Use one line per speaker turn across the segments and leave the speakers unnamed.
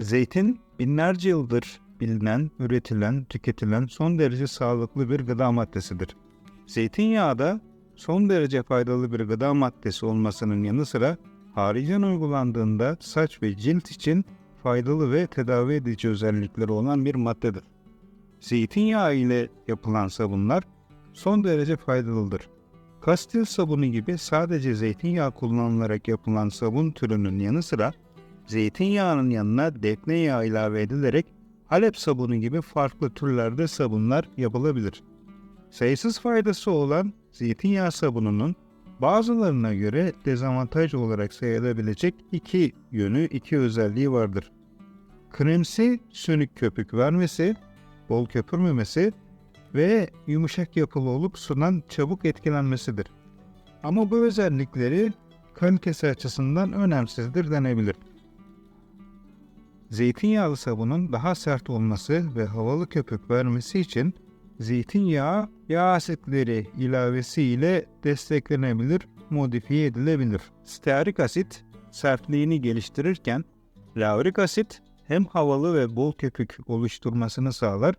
Zeytin binlerce yıldır bilinen, üretilen, tüketilen son derece sağlıklı bir gıda maddesidir. Zeytinyağı da son derece faydalı bir gıda maddesi olmasının yanı sıra haricen uygulandığında saç ve cilt için faydalı ve tedavi edici özellikleri olan bir maddedir. Zeytinyağı ile yapılan sabunlar son derece faydalıdır. Kastil sabunu gibi sadece zeytinyağı kullanılarak yapılan sabun türünün yanı sıra zeytinyağının yanına defne yağı ilave edilerek Halep sabunu gibi farklı türlerde sabunlar yapılabilir. Sayısız faydası olan zeytinyağı sabununun bazılarına göre dezavantaj olarak sayılabilecek iki yönü, iki özelliği vardır. Kremsi sönük köpük vermesi, bol köpürmemesi ve yumuşak yapılı olup sudan çabuk etkilenmesidir. Ama bu özellikleri kalitesi açısından önemsizdir denebilir. Zeytinyağlı sabunun daha sert olması ve havalı köpük vermesi için zeytinyağı yağ asitleri ilavesi ile desteklenebilir, modifiye edilebilir. Stearik asit sertliğini geliştirirken laurik asit hem havalı ve bol köpük oluşturmasını sağlar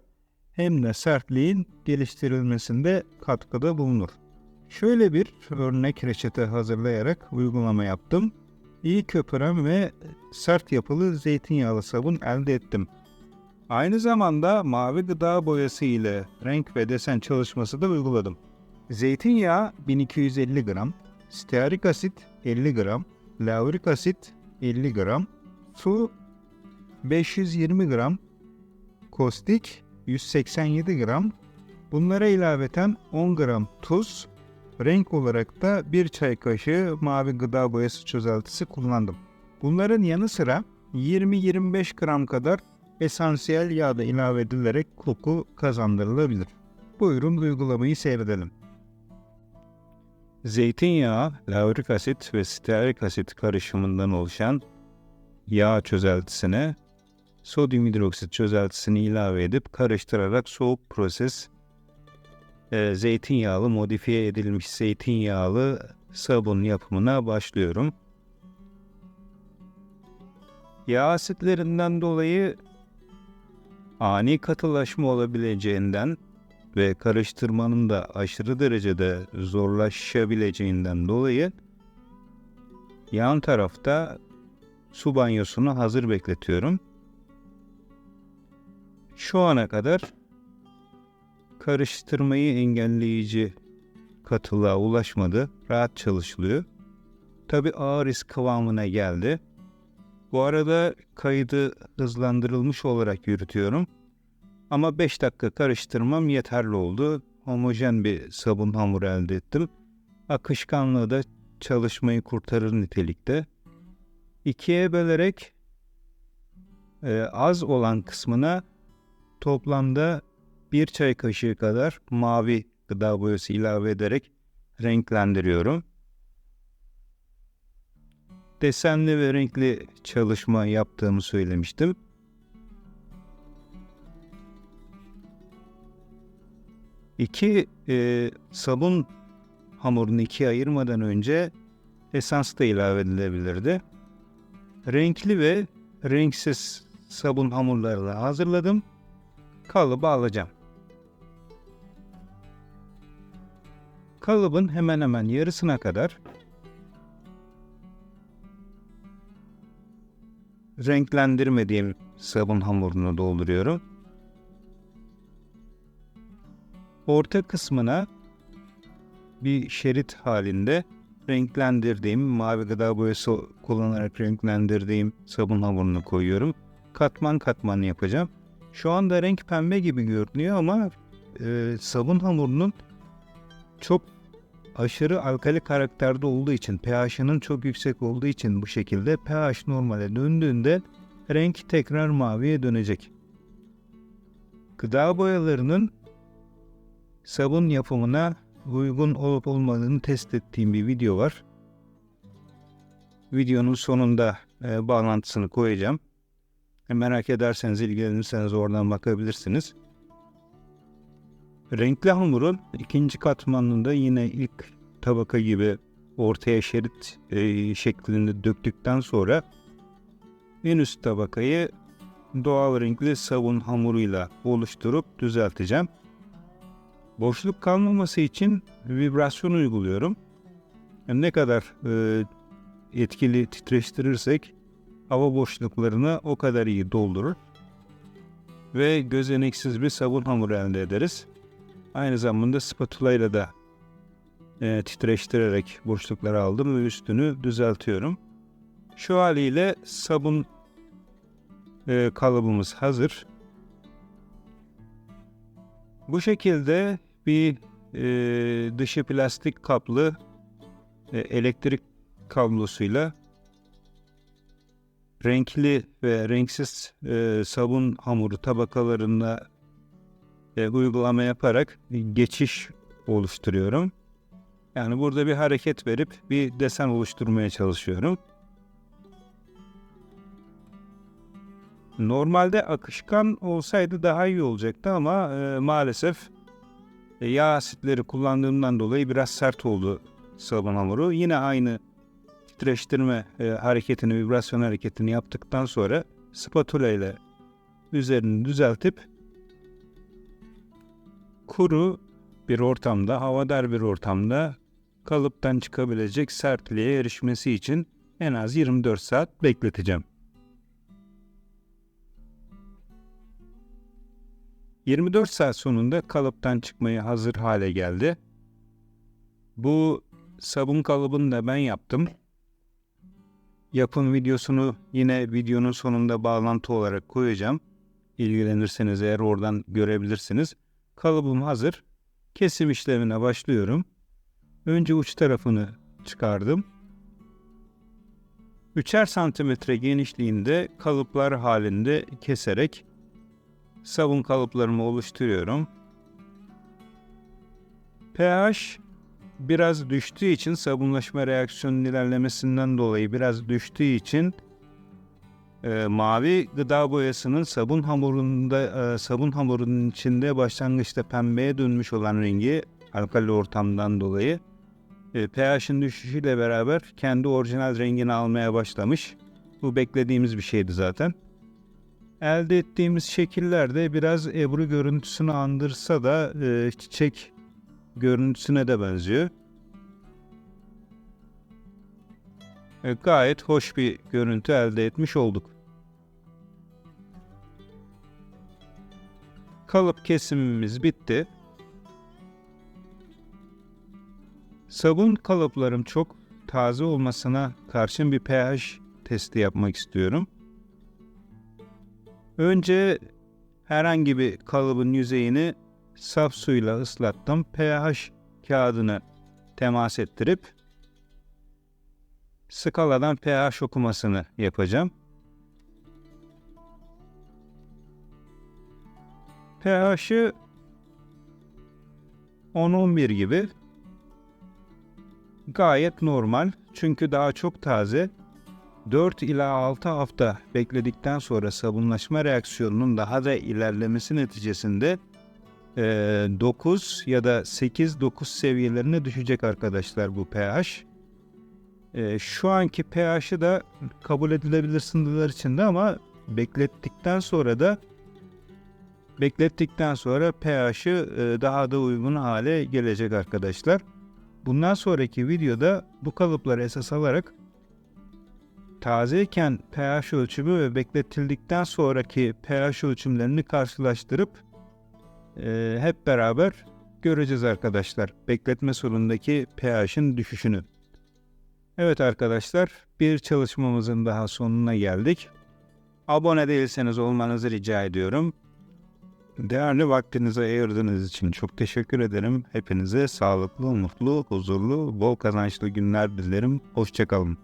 hem de sertliğin geliştirilmesinde katkıda bulunur. Şöyle bir örnek reçete hazırlayarak uygulama yaptım. İyi köpüren ve sert yapılı zeytinyağlı sabun elde ettim. Aynı zamanda mavi gıda boyası ile renk ve desen çalışması da uyguladım. Zeytinyağı 1250 gram, stearik asit 50 gram, laurik asit 50 gram, su 520 gram, kostik 187 gram, bunlara ilaveten 10 gram tuz, renk olarak da 1 çay kaşığı mavi gıda boyası çözeltisi kullandım. Bunların yanı sıra 20-25 gram kadar esansiyel yağ da ilave edilerek koku kazandırılabilir. Buyurun uygulamayı seyredelim. Zeytinyağı, laurik asit ve stearik asit karışımından oluşan yağ çözeltisine sodyum hidroksit çözeltisini ilave edip karıştırarak soğuk proses e, zeytinyağlı modifiye edilmiş zeytinyağlı sabun yapımına başlıyorum. Yağ asitlerinden dolayı ani katılaşma olabileceğinden ve karıştırmanın da aşırı derecede zorlaşabileceğinden dolayı yan tarafta su banyosunu hazır bekletiyorum. Şu ana kadar karıştırmayı engelleyici katılığa ulaşmadı. Rahat çalışılıyor. Tabi ağır kıvamına geldi. Bu arada kaydı hızlandırılmış olarak yürütüyorum. Ama 5 dakika karıştırmam yeterli oldu. Homojen bir sabun hamuru elde ettim. Akışkanlığı da çalışmayı kurtarır nitelikte. İkiye bölerek e, az olan kısmına toplamda bir çay kaşığı kadar mavi gıda boyası ilave ederek renklendiriyorum. Desenli ve renkli çalışma yaptığımı söylemiştim. İki e, sabun hamurunu ikiye ayırmadan önce esans da ilave edilebilirdi. Renkli ve renksiz sabun hamurlarını hazırladım. Kalıba alacağım. Kalıbın hemen hemen yarısına kadar renklendirmediğim sabun hamurunu dolduruyorum. Orta kısmına bir şerit halinde renklendirdiğim, mavi gıda boyası kullanarak renklendirdiğim sabun hamurunu koyuyorum. Katman katman yapacağım. Şu anda renk pembe gibi görünüyor ama e, sabun hamurunun çok aşırı alkali karakterde olduğu için, pH'ının çok yüksek olduğu için bu şekilde pH normale döndüğünde renk tekrar maviye dönecek. Gıda boyalarının sabun yapımına uygun olup olmadığını test ettiğim bir video var. Videonun sonunda e, bağlantısını koyacağım. E, merak ederseniz, ilgilenirseniz oradan bakabilirsiniz. Renkli hamurun ikinci katmanında yine ilk tabaka gibi ortaya şerit e, şeklinde döktükten sonra en üst tabakayı doğal renkli sabun hamuruyla oluşturup düzelteceğim. Boşluk kalmaması için vibrasyon uyguluyorum. Ne kadar e, etkili titreştirirsek hava boşluklarını o kadar iyi doldurur ve gözeneksiz bir sabun hamuru elde ederiz. Aynı zamanda spatula ile de e, titreştirerek boşlukları aldım ve üstünü düzeltiyorum. Şu haliyle sabun e, kalıbımız hazır. Bu şekilde bir e, dışı plastik kaplı e, elektrik kablosuyla renkli ve renksiz e, sabun hamuru tabakalarında e, uygulama yaparak geçiş oluşturuyorum. Yani burada bir hareket verip bir desen oluşturmaya çalışıyorum. Normalde akışkan olsaydı daha iyi olacaktı ama e, maalesef e, yağ asitleri kullandığımdan dolayı biraz sert oldu sabun hamuru. Yine aynı titreştirme e, hareketini, vibrasyon hareketini yaptıktan sonra spatula ile üzerini düzeltip kuru bir ortamda, havadar bir ortamda kalıptan çıkabilecek sertliğe erişmesi için en az 24 saat bekleteceğim. 24 saat sonunda kalıptan çıkmaya hazır hale geldi. Bu sabun kalıbını da ben yaptım. Yapım videosunu yine videonun sonunda bağlantı olarak koyacağım. İlgilenirseniz eğer oradan görebilirsiniz. Kalıbım hazır. Kesim işlemine başlıyorum. Önce uç tarafını çıkardım. 3'er santimetre genişliğinde kalıplar halinde keserek sabun kalıplarımı oluşturuyorum. pH biraz düştüğü için sabunlaşma reaksiyonunun ilerlemesinden dolayı biraz düştüğü için e, mavi gıda boyasının sabun hamurunda e, sabun hamurunun içinde başlangıçta pembeye dönmüş olan rengi alkali ortamdan dolayı e, pH'in düşüşüyle beraber kendi orijinal rengini almaya başlamış. Bu beklediğimiz bir şeydi zaten. Elde ettiğimiz şekiller de biraz ebru görüntüsünü andırsa da e, çiçek görüntüsüne de benziyor. Gayet hoş bir görüntü elde etmiş olduk. Kalıp kesimimiz bitti. Sabun kalıplarım çok taze olmasına karşın bir pH testi yapmak istiyorum. Önce herhangi bir kalıbın yüzeyini saf suyla ıslattım. pH kağıdını temas ettirip skaladan pH okumasını yapacağım. pH'ı 10-11 gibi gayet normal çünkü daha çok taze 4 ila 6 hafta bekledikten sonra sabunlaşma reaksiyonunun daha da ilerlemesi neticesinde 9 ya da 8-9 seviyelerine düşecek arkadaşlar bu pH. Şu anki pH'ı da kabul edilebilir sınırlar içinde ama beklettikten sonra da beklettikten sonra pH'ı daha da uygun hale gelecek arkadaşlar. Bundan sonraki videoda bu kalıpları esas alarak tazeyken pH ölçümü ve bekletildikten sonraki pH ölçümlerini karşılaştırıp e, hep beraber göreceğiz arkadaşlar. Bekletme sorunundaki pH'in düşüşünü. Evet arkadaşlar bir çalışmamızın daha sonuna geldik. Abone değilseniz olmanızı rica ediyorum. Değerli vaktinizi ayırdığınız için çok teşekkür ederim. Hepinize sağlıklı, mutlu, huzurlu, bol kazançlı günler dilerim. Hoşçakalın.